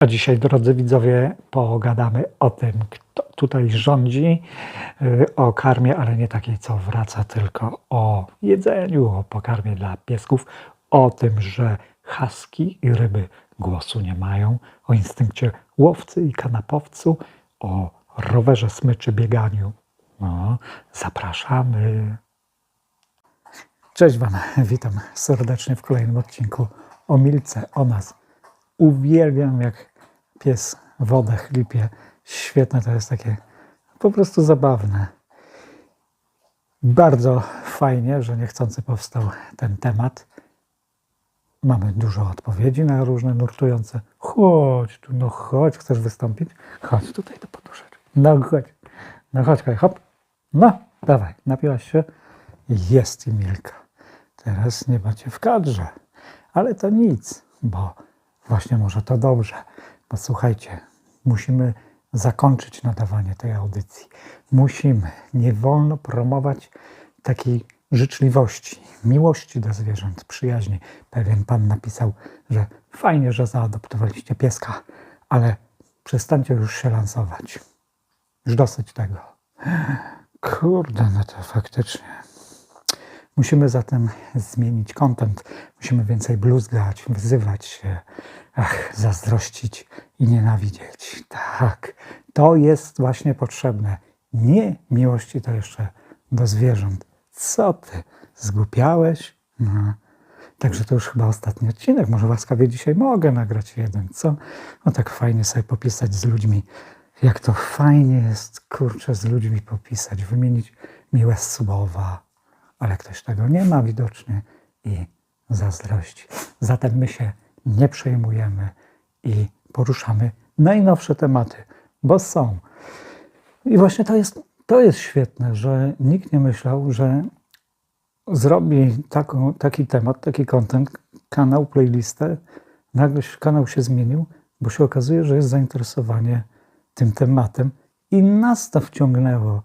A dzisiaj, drodzy widzowie, pogadamy o tym, kto tutaj rządzi, y, o karmie, ale nie takiej, co wraca, tylko o jedzeniu, o pokarmie dla piesków, o tym, że haski i ryby głosu nie mają, o instynkcie łowcy i kanapowcu, o rowerze, smyczy, bieganiu. No, zapraszamy. Cześć Wam, witam serdecznie w kolejnym odcinku o Milce, o nas. Uwielbiam, jak pies wodę chlipie. Świetne to jest takie, po prostu zabawne. Bardzo fajnie, że niechcący powstał ten temat. Mamy dużo odpowiedzi na różne nurtujące. Chodź tu, no chodź, chcesz wystąpić? Chodź tutaj do poduszeczki. No chodź, no chodź, chodź, hop. No, dawaj, napiłaś się? Jest i Milka. Teraz nie macie w kadrze. Ale to nic, bo właśnie może to dobrze. Bo słuchajcie, musimy zakończyć nadawanie tej audycji. Musimy, nie wolno promować takiej życzliwości, miłości do zwierząt, przyjaźni. Pewien pan napisał, że fajnie, że zaadoptowaliście pieska, ale przestańcie już się lansować. Już dosyć tego. Kurde, no to faktycznie. Musimy zatem zmienić content. Musimy więcej bluzgać, wyzywać się, ach, zazdrościć i nienawidzieć. Tak, to jest właśnie potrzebne. Nie miłości to jeszcze do zwierząt. Co ty, zgłupiałeś? No. Także to już chyba ostatni odcinek. Może łaskawie dzisiaj mogę nagrać jeden, co? No tak fajnie sobie popisać z ludźmi. Jak to fajnie jest, kurczę, z ludźmi popisać, wymienić miłe słowa, ale ktoś tego nie ma widocznie i zazdrości. Zatem my się nie przejmujemy i poruszamy najnowsze tematy, bo są. I właśnie to jest, to jest świetne, że nikt nie myślał, że zrobi taką, taki temat, taki content, kanał, playlistę. Nagle kanał się zmienił, bo się okazuje, że jest zainteresowanie tym tematem i nas to wciągnęło.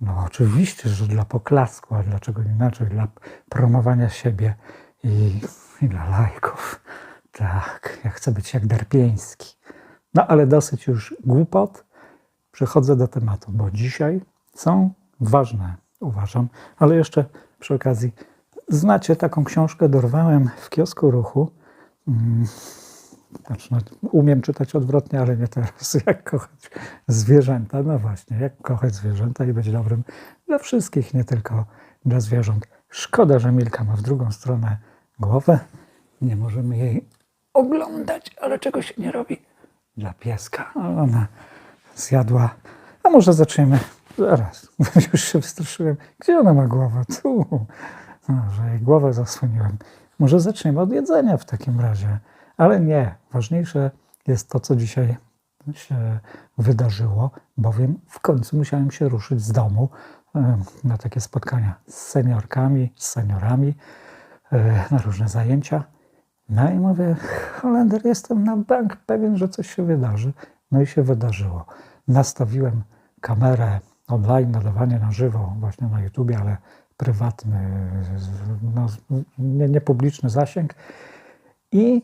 No oczywiście, że dla poklasku, a dlaczego inaczej, dla promowania siebie i, i dla lajków. Tak, ja chcę być jak Derpieński. No ale dosyć już głupot. Przechodzę do tematu, bo dzisiaj są ważne, uważam, ale jeszcze przy okazji znacie taką książkę, dorwałem w kiosku ruchu. Mm, Znaczy, no, umiem czytać odwrotnie, ale nie teraz. Jak kochać zwierzęta? No właśnie, jak kochać zwierzęta i być dobrym dla wszystkich, nie tylko dla zwierząt. Szkoda, że Milka ma w drugą stronę głowę. Nie możemy jej oglądać, ale czego się nie robi dla pieska. Ona zjadła. A może zaczniemy zaraz. Już się wystraszyłem. Gdzie ona ma głowę? Tu. No, że jej głowę zasłoniłem. Może zaczniemy od jedzenia w takim razie. Ale nie. Ważniejsze jest to, co dzisiaj się wydarzyło, bowiem w końcu musiałem się ruszyć z domu na takie spotkania z seniorkami, z seniorami, e, na różne zajęcia. No i mówię, Holender, jestem na bank pewien, że coś się wydarzy. No i się wydarzyło. Nastawiłem kamerę online, nadawanie na żywo, właśnie na YouTubie, ale prywatny, no, nie, zasięg. I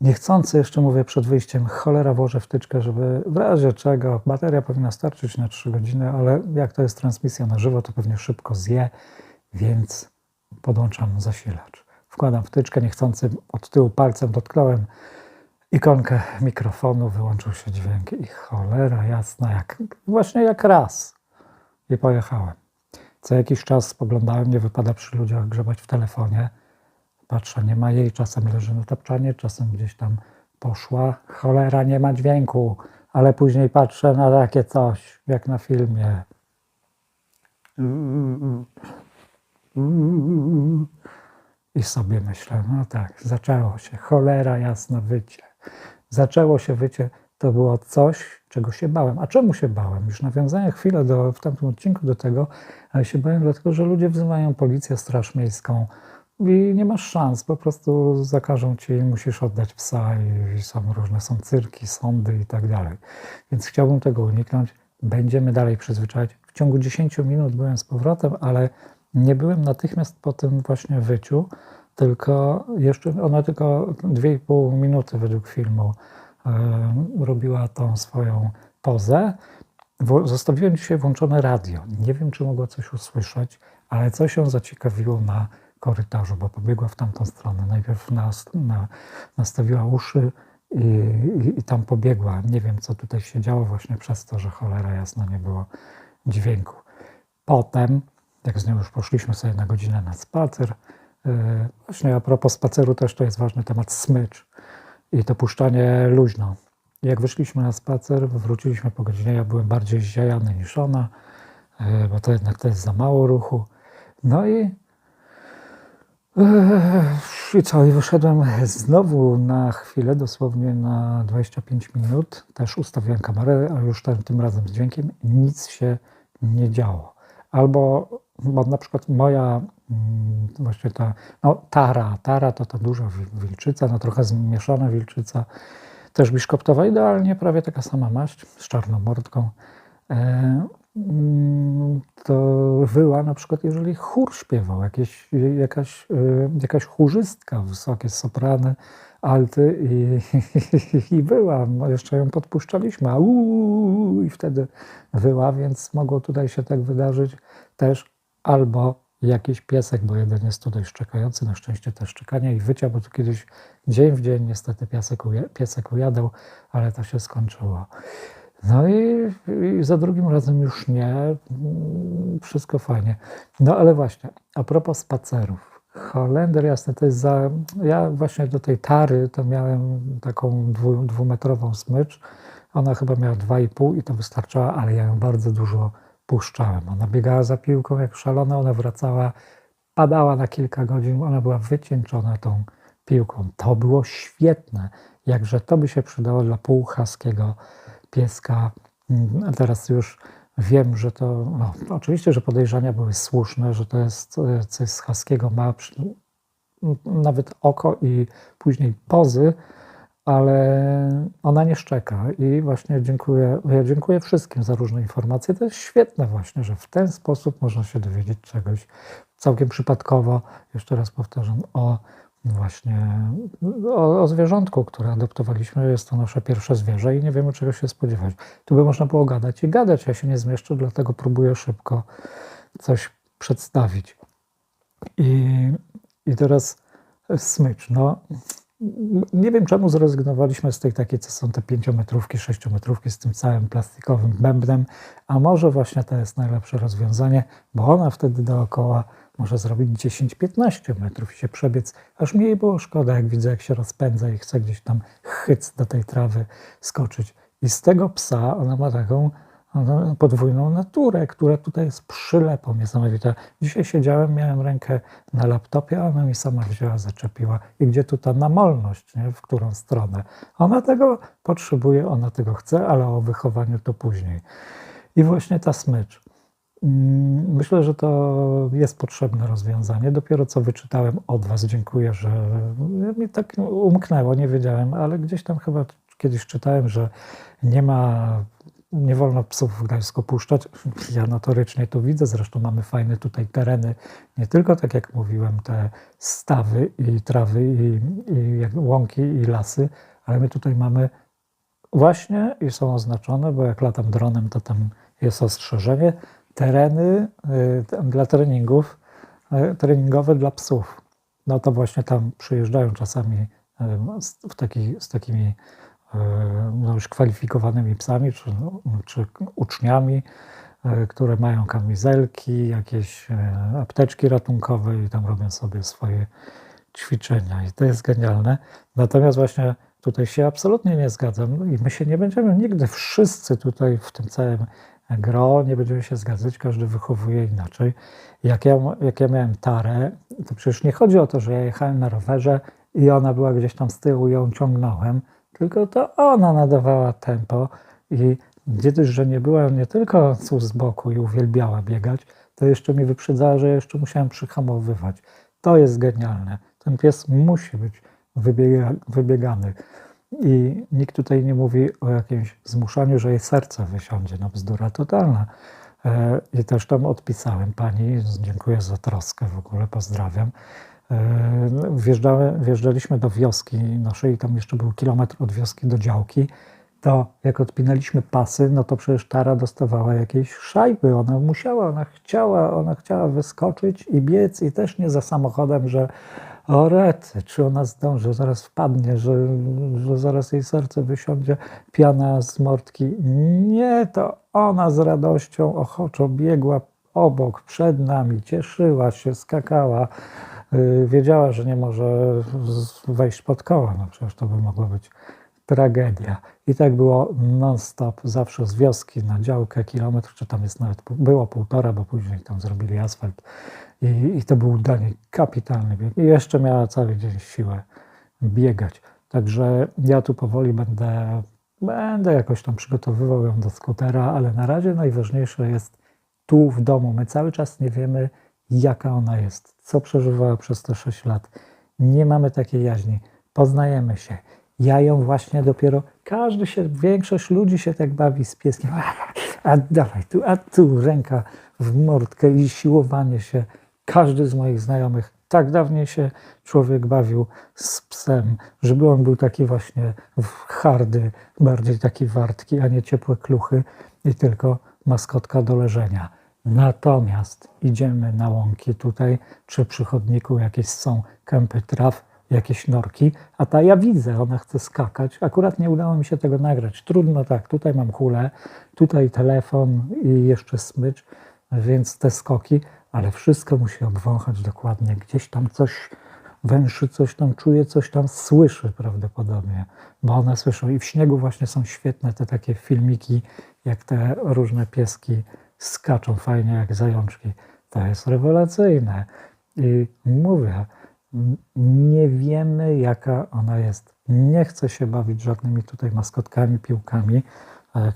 niechcący jeszcze mówię przed wyjściem, cholera włożę wtyczkę, żeby w razie czego, bateria powinna starczyć na 3 godziny, ale jak to jest transmisja na żywo, to pewnie szybko zje, więc podłączam zasilacz. Wkładam wtyczkę, niechcący od tyłu palcem dotknąłem ikonkę mikrofonu, wyłączył się dźwięk i cholera jasna, jak, właśnie jak raz. I pojechałem. Co jakiś czas spoglądałem, nie wypada przy ludziach grzebać w telefonie. Patrzę, nie ma jej, czasem leży na tapczanie, czasem gdzieś tam poszła. Cholera, nie ma dźwięku, ale później patrzę na takie coś, jak na filmie. I sobie myślę, no tak, zaczęło się, cholera jasna wycie. Zaczęło się wycie, to było coś, czego się bałem. A czemu się bałem? Już nawiązałem chwilę do, w tamtym odcinku do tego, ale się bałem dlatego, że ludzie wzywają policję, straż miejską i nie masz szans, po prostu zakażą ci, musisz oddać psa i, są różne, są cyrki, sądy i tak dalej. Więc chciałbym tego uniknąć. Będziemy dalej przyzwyczajać. W ciągu 10 minut byłem z powrotem, ale nie byłem natychmiast po tym właśnie wyciu, tylko jeszcze, ono tylko 2,5 minuty według filmu e, robiła tą swoją pozę. Zostawiłem dzisiaj włączone radio. Nie wiem, czy mogła coś usłyszeć, ale coś ją zaciekawiło na korytarzu, bo pobiegła w tamtą stronę. Najpierw nas, na, nastawiła uszy i, i, i tam pobiegła. Nie wiem, co tutaj się działo właśnie przez to, że cholera jasna nie było dźwięku. Potem, jak z nią już poszliśmy sobie na godzinę na spacer, yy, właśnie a propos spaceru też to jest ważny temat smycz i to puszczanie luźno. Jak wyszliśmy na spacer, wróciliśmy po godzinie, ja byłem bardziej zziajany niż ona, yy, bo to jednak to jest za mało ruchu. No i Ech, I co, i wyszedłem znowu na chwilę, dosłownie na 25 minut. Też ustawiłem kamerę, ale już tym razem z dźwiękiem. Nic się nie działo. Albo, bo na przykład moja, mm, właśnie ta, no Tara, Tara to ta duża wi- wilczyca, no trochę zmieszana wilczyca, też biszkoptowa, idealnie prawie taka sama maść, z czarną mordką. E, mm, to wyła na przykład, jeżeli chór śpiewał, jakieś, jakaś, y, jakaś chórzystka, wysokie soprany, alty i, i wyła. No jeszcze ją podpuszczaliśmy, a uuu, i wtedy wyła, więc mogło tutaj się tak wydarzyć też albo jakiś piesek, bo jeden jest tutaj szczekający, na szczęście też szczekania i wycia, bo tu kiedyś dzień w dzień niestety piesek, uja, piesek ujadał, ale to się skończyło. No i, i za drugim razem już nie. Wszystko fajnie. No ale właśnie, a propos spacerów. Holender, jasne, to jest za. Ja właśnie do tej tary to miałem taką dwu, dwumetrową smycz. Ona chyba miała 2,5 i to wystarczała, ale ja ją bardzo dużo puszczałem. Ona biegała za piłką jak szalona, ona wracała, padała na kilka godzin, ona była wycieńczona tą piłką. To było świetne. Jakże to by się przydało dla półhaskiego pieska. Mm, A teraz już wiem, że to, no, oczywiście, że podejrzenia były słuszne, że to jest e, coś z haskiego, ma przy, nawet oko i później pozy, ale ona nie szczeka i właśnie dziękuję, ja dziękuję wszystkim za różne informacje. To jest świetne właśnie, że w ten sposób można się dowiedzieć czegoś całkiem przypadkowo, jeszcze raz powtarzam, o właśnie o, o zwierzątku, które adoptowaliśmy. Jest to nasze pierwsze zwierzę i nie wiemy czego się spodziewać. Tu by można było gadać i gadać, ja się nie zmieszczę, dlatego próbuję szybko coś przedstawić. I, i teraz smycz. No, nie wiem czemu zrezygnowaliśmy z tej takiej, co są te pięciometrówki, sześciometrówki z tym całym plastikowym bębnem, a może właśnie to jest najlepsze rozwiązanie, bo ona wtedy dookoła może zrobić 10-15 metrów i się przebiec, aż mi jej było szkoda, jak widzę, jak się rozpędza i chce gdzieś tam chyc do tej trawy skoczyć. I z tego psa ona ma taką podwójną naturę, która tutaj jest przylepą niesamowita. Dzisiaj siedziałem, miałem rękę na laptopie, a ona mi sama wzięła, zaczepiła. I gdzie tu ta namolność, nie? w którą stronę? Ona tego potrzebuje, ona tego chce, ale o wychowaniu to później. I właśnie ta smycz. Mm, Myślę, że to jest potrzebne rozwiązanie. Dopiero co wyczytałem od Was, dziękuję, że mi tak umknęło, nie wiedziałem, ale gdzieś tam chyba kiedyś czytałem, że nie ma, nie wolno psów w Gdańsku puszczać. Ja notorycznie to widzę, zresztą mamy fajne tutaj tereny, nie tylko tak jak mówiłem, te stawy i trawy i, i łąki i lasy, ale my tutaj mamy właśnie i są oznaczone, bo jak latam dronem, to tam jest ostrzeżenie, tereny y, dla treningów, y, treningowe dla psów. No to właśnie tam przyjeżdżają czasami y, z, w taki, z takimi no już kwalifikowanymi psami, czy, czy uczniami, y, które mają kamizelki, jakieś y, apteczki ratunkowe i tam robią sobie swoje ćwiczenia. I to jest genialne. Natomiast właśnie tutaj się absolutnie nie zgadzam i my się nie będziemy nigdy wszyscy tutaj w tym całym gro, nie będziemy się zgadzać, każdy wychowuje inaczej. Jak ja, jak ja miałem tarę, to przecież nie chodzi o to, że ja jechałem na rowerze i ona była gdzieś tam z tyłu, ją ciągnąłem, tylko to ona nadawała tempo i gdzie że nie była nie tylko tu z boku i uwielbiała biegać, to jeszcze mi wyprzedzała, że jeszcze musiałem przyhamowywać. To jest genialne. Ten pies musi być wybiega, wybiegany. I nikt tutaj nie mówi o jakimś zmuszaniu, że jej serce wysiądzie. No bzdura totalna. E, I też tam odpisałem pani, dziękuję za troskę w ogóle, pozdrawiam. Wjeżdżamy, wjeżdżaliśmy do wioski naszej, tam jeszcze był kilometr od wioski do działki, to jak odpinaliśmy pasy, no to przecież Tara dostawała jakieś szajby. Ona musiała, ona chciała, ona chciała wyskoczyć i biec i też nie za samochodem, że o rety, czy ona zdąży, zaraz wpadnie, że, że zaraz jej serce wysiądzie, piana z mordki. Nie, to ona z radością ochoczo biegła obok, przed nami, cieszyła się, skakała. Yy, Wiedziała, że nie może wejść pod koła, no przecież to by mogło być tragedia. I tak było non-stop, zawsze z wioski na działkę, kilometr, czy tam jest nawet, było półtora, bo później tam zrobili asfalt. I, i to był dla niej kapitalny bieg. I jeszcze miała cały dzień siłę biegać. Także ja tu powoli będę, będę jakoś tam przygotowywał ją do skutera, ale na razie najważniejsze jest tu w domu. My cały czas nie wiemy, jaka ona jest, co przeżywała przez te 6 lat. Nie mamy takiej jaźni. Poznajemy się. Ja ją właśnie dopiero, każdy się, większość ludzi się tak bawi z pieskiem. A, a dawaj tu, a tu, ręka w mordkę i siłowanie się. Każdy z moich znajomych tak dawniej się człowiek bawił z psem, żeby on był taki właśnie hardy, bardziej taki wartki, a nie ciepłe kluchy i tylko maskotka do leżenia. Natomiast idziemy na łąki tutaj, przy chodniku jakieś są kępy traw, jakieś norki, a ta ja widzę, ona chce skakać. Akurat nie udało mi się tego nagrać. Trudno tak, tutaj mam hulę, tutaj telefon i jeszcze smycz, więc te skoki, ale wszystko musi obwąchać dokładnie. Gdzieś tam coś węszy, coś tam czuje, coś tam słyszy prawdopodobnie, bo one słyszą. I w śniegu właśnie są świetne te takie filmiki, jak te różne pieski skaczą fajnie jak zajączki. To jest rewelacyjne. I mówię, nie wiemy, jaka ona jest. Nie chcę się bawić żadnymi tutaj maskotkami, piłkami.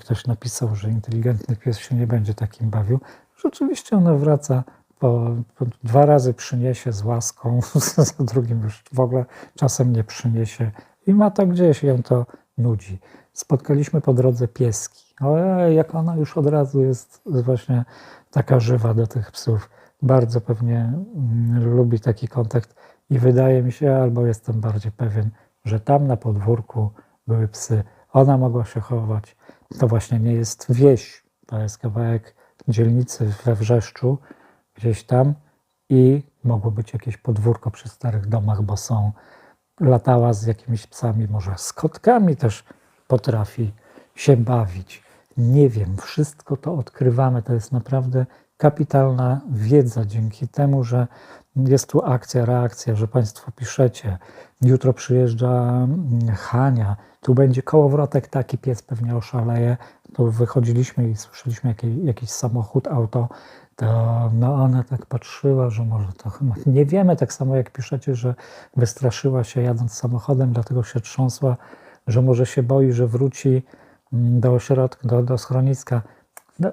Ktoś napisał, że inteligentny pies się nie będzie takim bawił, rzeczywiście ona wraca po, po dwa razy przyniesie z łaską, za drugim już w ogóle czasem nie przyniesie i ma to gdzieś, ją to nudzi. Spotkaliśmy po drodze pieski. Ojej, jak ona już od razu jest właśnie taka żywa do tych psów. Bardzo pewnie mm, lubi taki kontakt i wydaje mi się, albo jestem bardziej pewien, że tam na podwórku były psy. Ona mogła się chować. To właśnie nie jest wieś, to jest kawałek dzielnicy we Wrzeszczu, gdzieś tam i mogło być jakieś podwórko przy starych domach, bo są. Latała z jakimiś psami, może z kotkami też potrafi się bawić. Nie wiem, wszystko to odkrywamy. To jest naprawdę kapitalna wiedza dzięki temu, że jest tu akcja, reakcja, że Państwo piszecie. Jutro przyjeżdża mm, Hania, tu będzie kołowrotek, taki pies pewnie oszaleje. Tu wychodziliśmy i słyszeliśmy jakiś, samochód, auto to no ona tak patrzyła, że może to chyba nie wiemy, tak samo jak piszecie, że wystraszyła się jadąc samochodem, dlatego się trząsła, że może się boi, że wróci mm, do ośrodka, do, do schroniska. No,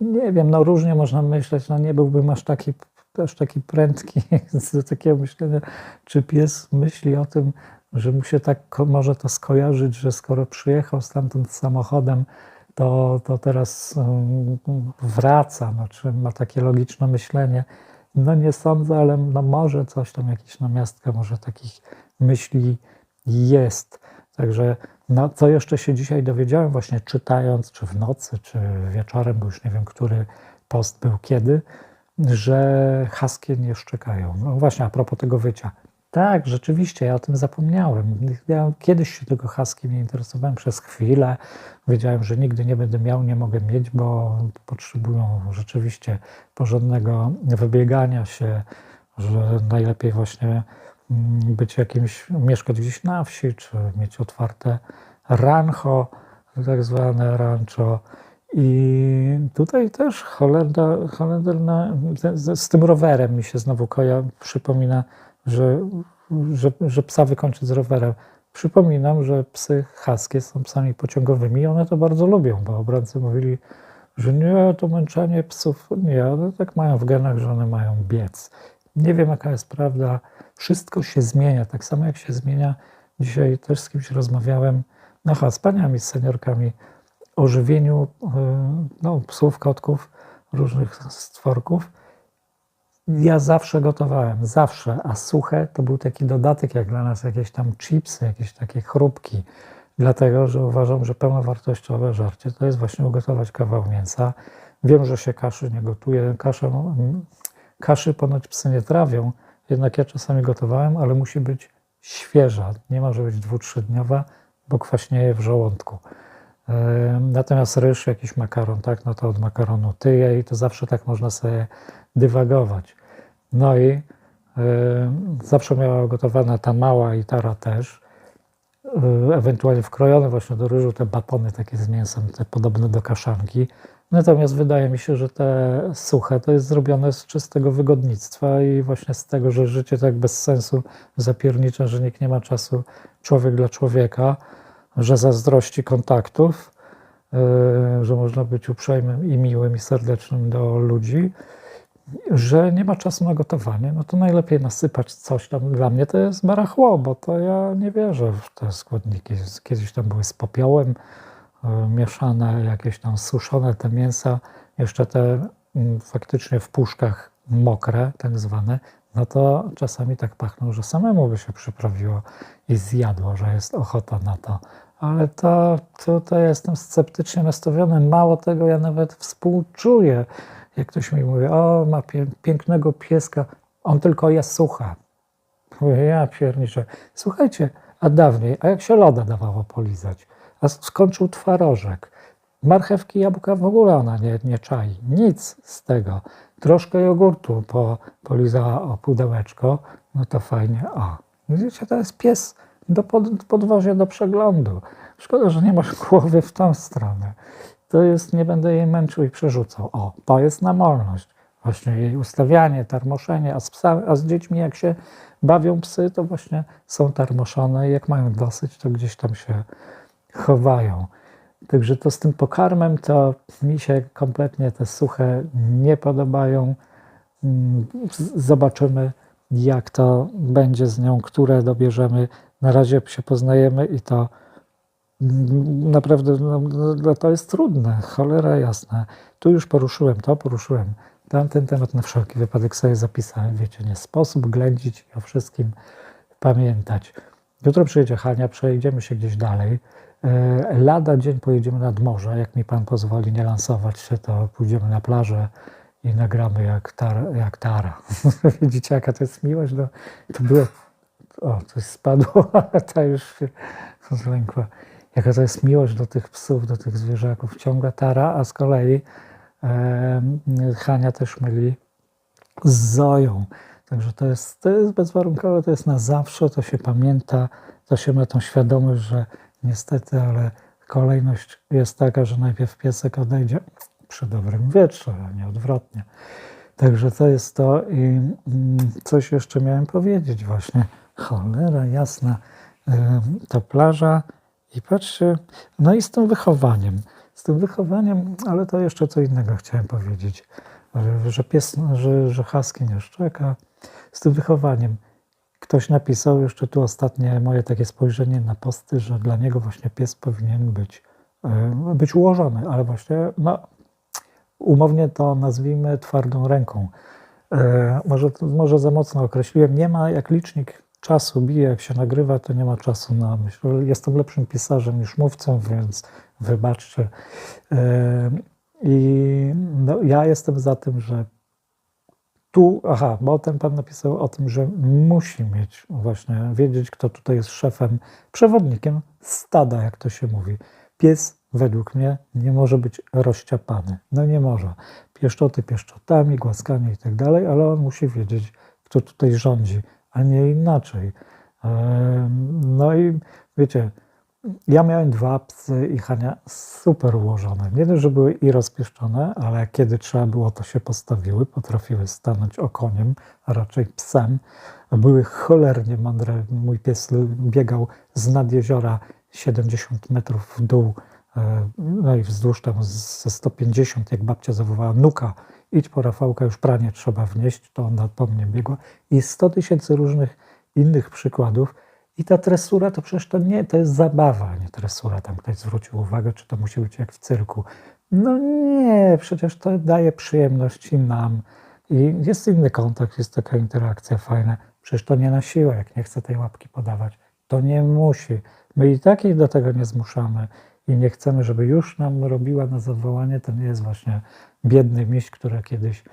nie wiem, no różnie można myśleć, no nie byłbym aż taki, aż taki prędki do takiego myślenia, czy pies myśli o tym, że mu się tak może to skojarzyć, że skoro przyjechał stamtąd samochodem, to, to teraz um, wraca, no, czy ma takie logiczne myślenie. No nie sądzę, ale no może coś tam, jakieś namiastka, może takich myśli jest. Także no, co jeszcze się dzisiaj dowiedziałem, właśnie czytając, czy w nocy, czy wieczorem, bo już nie wiem, który post był kiedy, że haskie nie szczekają. No właśnie, a propos tego wycia. Tak, rzeczywiście, ja o tym zapomniałem. Ja kiedyś się tego haskiem nie interesowałem przez chwilę. Wiedziałem, że nigdy nie będę miał, nie mogę mieć, bo potrzebują rzeczywiście porządnego wybiegania się, że najlepiej właśnie być jakimś, mieszkać gdzieś na wsi, czy mieć otwarte rancho, tak zwane rancho. I tutaj też Holenda, Holender na, z, z tym rowerem mi się znowu koja przypomina, że, że, że psa wykończyć z rowerem. Przypominam, że psy haskie są psami pociągowymi i one to bardzo lubią, bo obrońcy mówili, że nie, to męczenie psów, nie, one tak mają w genach, że one mają biec. Nie wiem, jaka jest prawda. Wszystko się zmienia, tak samo jak się zmienia. Dzisiaj też z kimś rozmawiałem, no chyba z paniami, z seniorkami, o żywieniu y, no, psów, kotków, różnych stworków. Ja zawsze gotowałem, zawsze, a suche to był taki dodatek jak dla nas jakieś tam chipsy, jakieś takie chrupki. Dlatego, że uważam, że pełnowartościowe żarcie to jest właśnie ugotować kawał mięsa. Wiem, że się kaszy nie gotuje. Kaszę, mm, kaszy ponoć psy nie trawią, jednak ja czasami gotowałem, ale musi być świeża. Nie może być dwu, trzydniowa, bo kwaśnieje w żołądku. Natomiast ryż, jakiś makaron, tak, no to od makaronu tyje i to zawsze tak można sobie dywagować. No i zawsze miała gotowana ta mała i tara też, yy, ewentualnie wkrojone właśnie do ryżu te batony takie z mięsem, te podobne do kaszanki. Natomiast wydaje mi się, że te suche to jest zrobione z czystego wygodnictwa i właśnie z tego, że życie tak bez sensu zapiernicze, że nikt nie ma czasu człowiek dla człowieka, że zazdrości kontaktów, yy, że można być uprzejmym i miłym i serdecznym do ludzi, że nie ma czasu na gotowanie, no to najlepiej nasypać coś tam. Dla mnie to jest barachło, bo to ja nie wierzę w te składniki. Kiedyś tam były z popiołem mieszane, jakieś tam suszone te mięsa, jeszcze te mm, faktycznie w puszkach mokre, tak zwane, no to czasami tak pachną, że samemu by się przyprawiło i zjadło, że jest ochota na to. Ale to tutaj jestem sceptycznie nastawiony. Mało tego, ja nawet współczuję, jak ktoś mi mówi, o, ma pie- pięknego pieska, on tylko je sucha. Mówię, ja pierniczę. Słuchajcie, a dawniej, a jak się loda dawało polizać? A skończył twarożek. Marchewki, jabłka w ogóle ona nie, nie czai. Nic z tego. Troszkę jogurtu po, polizała o pudełeczko, no to fajnie. O, widzicie, to jest pies do pod, do przeglądu. Szkoda, że nie masz głowy w tą stronę. To jest, nie będę jej męczył i przerzucał. O, to jest namolność. Właśnie jej ustawianie, tarmoszenie, a z, psa, a z dziećmi jak się bawią psy, to właśnie są tarmoszone i jak mają dosyć, to gdzieś tam się chowają. Także to z tym pokarmem to mi się kompletnie te suche nie podobają. Mm, Zobaczymy, jak to będzie z nią, które dobierzemy. Na razie się poznajemy i to naprawdę no, no, to jest trudne, cholera jasna. Tu już poruszyłem to, poruszyłem tamten temat, na wszelki wypadek sobie zapisałem. Wiecie, nie sposób ględzić i o wszystkim pamiętać. Jutro przyjedzie Hania, przejdziemy się gdzieś dalej. E, Lada dzień pojedziemy nad morze, jak mi Pan pozwoli nie lansować się, to pójdziemy na plażę i nagramy jak, tar, jak Tara. Widzicie, jaka to jest miłość? Do, to było, o, coś spadło, ale ta już się zlękła. Jaka to jest miłość do tych psów, do tych zwierzaków. Ciągle Tara, a z kolei e, Hania też myli z Zoją. Także to jest, to jest bezwarunkowe, to jest na zawsze, to się pamięta, to się ma tą świadomość, że niestety, ale kolejność jest taka, że najpierw piesek odejdzie przy dobrym wietrze, a nie odwrotnie. Także to jest to i mm, coś jeszcze miałem powiedzieć właśnie. Cholera jasna, ta plaża i patrzcie, no i z tym wychowaniem. Z tym wychowaniem, ale to jeszcze co innego chciałem powiedzieć, że, że pies, że, że husky nie szczeka. Z tym wychowaniem. Ktoś napisał jeszcze tu ostatnie moje takie spojrzenie na posty, że dla niego właśnie pies powinien być, y, być ułożony, ale właśnie no, umownie to nazwijmy twardą ręką. E, Może, może za mocno określiłem. Nie ma jak licznik czasu bije, jak się nagrywa, to nie ma czasu na myśl. Jestem lepszym pisarzem niż mówcą, więc wybaczcie. E, I no, ja jestem za tym, że tu, aha, bo ten pan napisał o tym, że musi mieć właśnie, wiedzieć, kto tutaj jest szefem, przewodnikiem stada, jak to się mówi. Pies według mnie nie może być rozciapany. No nie może. Pieszczoty pieszczotami, głaskami i tak dalej, ale on musi wiedzieć, kto tutaj rządzi, a nie inaczej. No i wiecie, ja miałem dwa psy i Hania super ułożone. Nie dość, że były i rozpieszczone, ale kiedy trzeba było, to się postawiły, potrafiły stanąć okoniem, a raczej psem. Były cholernie mądre. Mój pies biegał z nad jeziora 70 metrów w dół, e, no i wzdłuż tam ze 150, jak babcia zawołała, nuka, idź po Rafałka, już pranie trzeba wnieść, to ona po mnie biegła. I 100 tysięcy różnych innych przykładów. I ta tresura to przecież to nie, to jest zabawa, a nie tresura. Tam ktoś zwrócił uwagę, czy to musi być jak w cyrku. No nie, przecież to daje przyjemność nam, I jest inny kontakt, jest taka interakcja fajna. Przecież to nie na siłę, jak nie chce tej łapki podawać. To nie musi. My i tak jej do tego nie zmuszamy i nie chcemy, żeby już nam robiła na zawołanie. To nie jest właśnie biedny miś, które kiedyś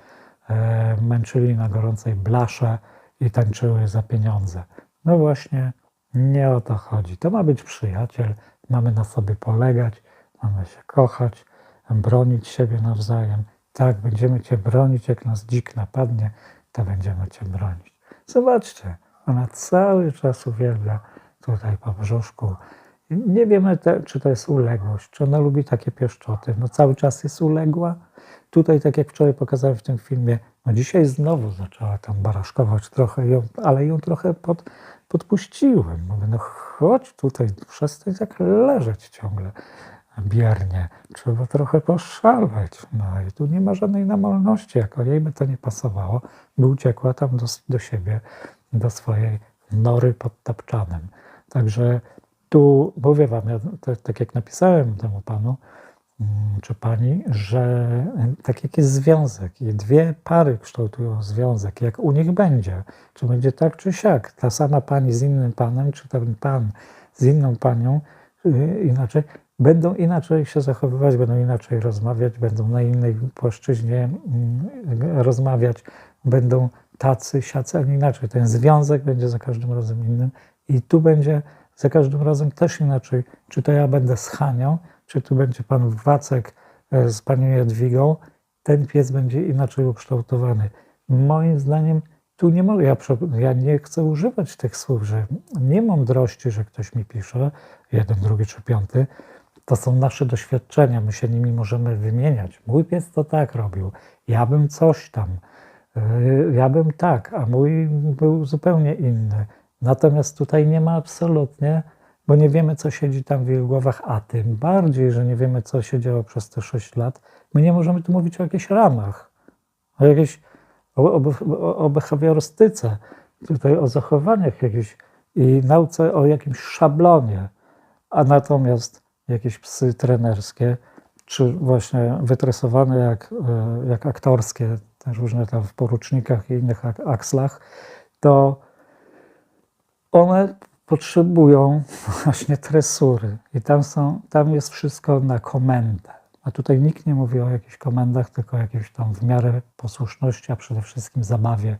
e, męczyli na gorącej blasze i tańczyły za pieniądze. No właśnie, nie o to chodzi. To ma być przyjaciel, mamy na sobie polegać, mamy się kochać, bronić siebie nawzajem. Tak, będziemy Cię bronić, jak nas dzik napadnie, to będziemy Cię bronić. Zobaczcie, ona cały czas uwielbia tutaj po brzuszku. Nie wiemy, te, czy to jest uległość, czy ona lubi takie pieszczoty. No cały czas jest uległa. Tutaj, tak jak wczoraj pokazałem w tym filmie, no dzisiaj znowu zaczęła tam baraszkować trochę, ją, ale ją trochę pod, podpuściłem. Mówię, no chodź tutaj, przestań tak leżeć ciągle biernie. Trzeba trochę poszaleć. No i tu nie ma żadnej namolności. Jako jej by to nie pasowało, by uciekła tam do, do siebie, do swojej nory pod tapczanem. Także tu mówię wam, ja, to, tak jak napisałem temu panu, czy pani, że tak jak jest związek i dwie pary kształtują związek, jak u nich będzie, czy będzie tak, czy siak, ta sama pani z innym panem, czy ten pan z inną panią, yy, inaczej, będą inaczej się zachowywać, będą inaczej rozmawiać, będą na innej płaszczyźnie mm, rozmawiać, będą tacy, siacy, a nie inaczej. Ten związek będzie za każdym razem innym i tu będzie za każdym razem też inaczej. Czy to ja będę z Hanią, czy tu będzie pan Wacek e, z panią Jadwigą, ten pies będzie inaczej ukształtowany. Moim zdaniem tu nie mogę, ja, ja nie chcę używać tych słów, że nie mądrości, że ktoś mi pisze, jeden, drugi czy piąty, to są nasze doświadczenia, my się nimi możemy wymieniać. Mój pies to tak robił, ja bym coś tam, yy, ja bym tak, a mój był zupełnie inny. Natomiast tutaj nie ma absolutnie, bo nie wiemy, co siedzi tam w ich głowach, a tym bardziej, że nie wiemy, co się działo przez te 6 lat, my nie możemy tu mówić o jakichś ramach, o jakiejś, o, o, o behawiorystyce, tutaj o zachowaniach jakichś i nauce o jakimś szablonie, a natomiast jakieś psy trenerskie, czy właśnie wytresowane jak, e, jak aktorskie, te różne tam w porucznikach i innych ak- akslach, to one potrzebują właśnie tresury i tam, są, tam jest wszystko na komendę. A tutaj nikt nie mówi o jakichś komendach, tylko o jakiejś tam w miarę posłuszności, a przede wszystkim zabawie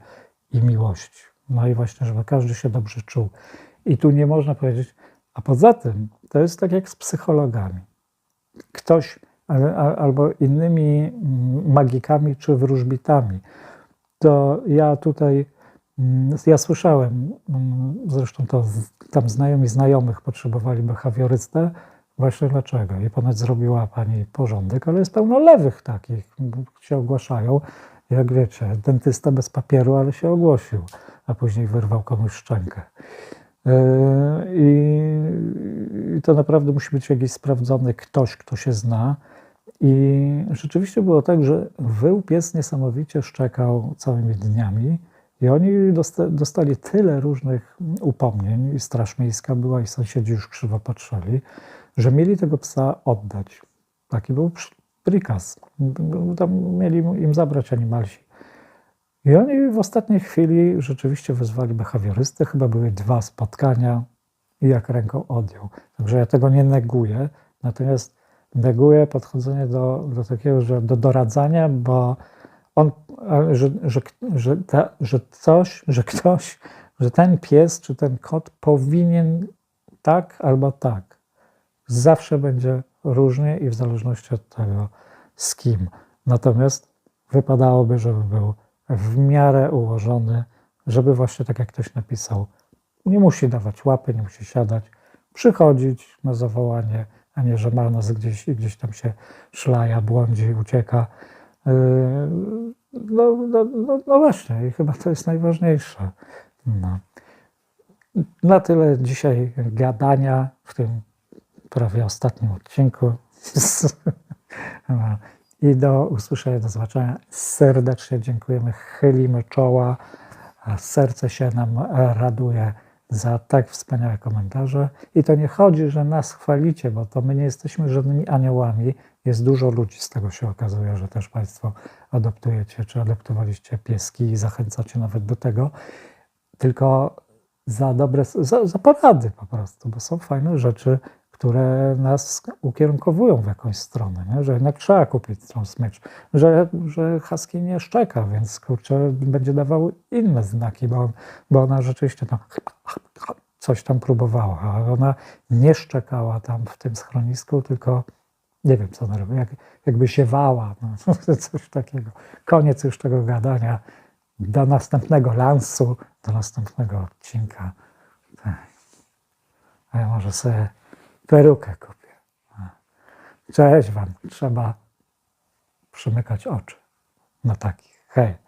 i miłości. No i właśnie, żeby każdy się dobrze czuł. I tu nie można powiedzieć, a poza tym to jest tak jak z psychologami. Ktoś albo innymi mm, magikami czy wróżbitami. To ja tutaj, ja słyszałem, mm, zresztą to tam znajomi znajomych potrzebowali behawiorystę, właśnie dlaczego. I ponoć zrobiła pani porządek, ale jest pełno lewych takich, się ogłaszają. Jak wiecie, dentysta bez papieru, ale się ogłosił, a później wyrwał komuś szczękę. Yy, I, I to naprawdę musi być jakiś sprawdzony ktoś, kto się zna. I rzeczywiście było tak, że wył pies niesamowicie szczekał całymi dniami. I oni dosta, dostali tyle różnych upomnień, i Straż Miejska była, i sąsiedzi już krzywo patrzyli, że mieli tego psa oddać. Taki był prikaz. Tam mieli im zabrać animalsi. I oni w ostatniej chwili rzeczywiście wezwali behawiorystę. Chyba były dwa spotkania i jak ręką odjął. Także ja tego nie neguję. Natomiast neguję podchodzenie do, do takiego, że do doradzania, bo on, że, że, że, ta, że coś, że ktoś, że ten pies czy ten kot powinien tak albo tak. Zawsze będzie różnie i w zależności od tego, z kim. Natomiast wypadałoby, żeby był w miarę ułożony, żeby właśnie tak jak ktoś napisał, nie musi dawać łapy, nie musi siadać, przychodzić na zawołanie, a nie, że ma nas gdzieś i gdzieś tam się szlaja, błądzi, ucieka. Yy, No, no, no, no właśnie, chyba to jest najważniejsze. No. Na tyle dzisiaj gadania w tym prawie ostatnim odcinku. I do usłyszenia, do zobaczenia. Serdecznie dziękujemy, chylimy czoła, serce się nam raduje za tak wspaniałe komentarze. I to nie chodzi, że nas chwalicie, bo to my nie jesteśmy żadnymi aniołami. Jest dużo ludzi, z tego się okazuje, że też Państwo adoptujecie, czy adoptowaliście pieski i zachęcacie nawet do tego. Tylko za dobre, za, za porady po prostu, bo są fajne rzeczy, które nas ukierunkowują w jakąś stronę, nie? że jednak trzeba kupić tą smycz, że, że husky nie szczeka, więc kurczę, będzie dawał inne znaki, bo, bo ona rzeczywiście tam coś tam próbowała, a ona nie szczekała tam w tym schronisku, tylko nie wiem, co ona robi, jak, jakby siewała, no, coś takiego. Koniec już tego gadania. Do następnego lansu, do następnego odcinka. Tak. A ja może sobie perukę kupię. Cześć Wam. Trzeba przymykać oczy na takich. Hej.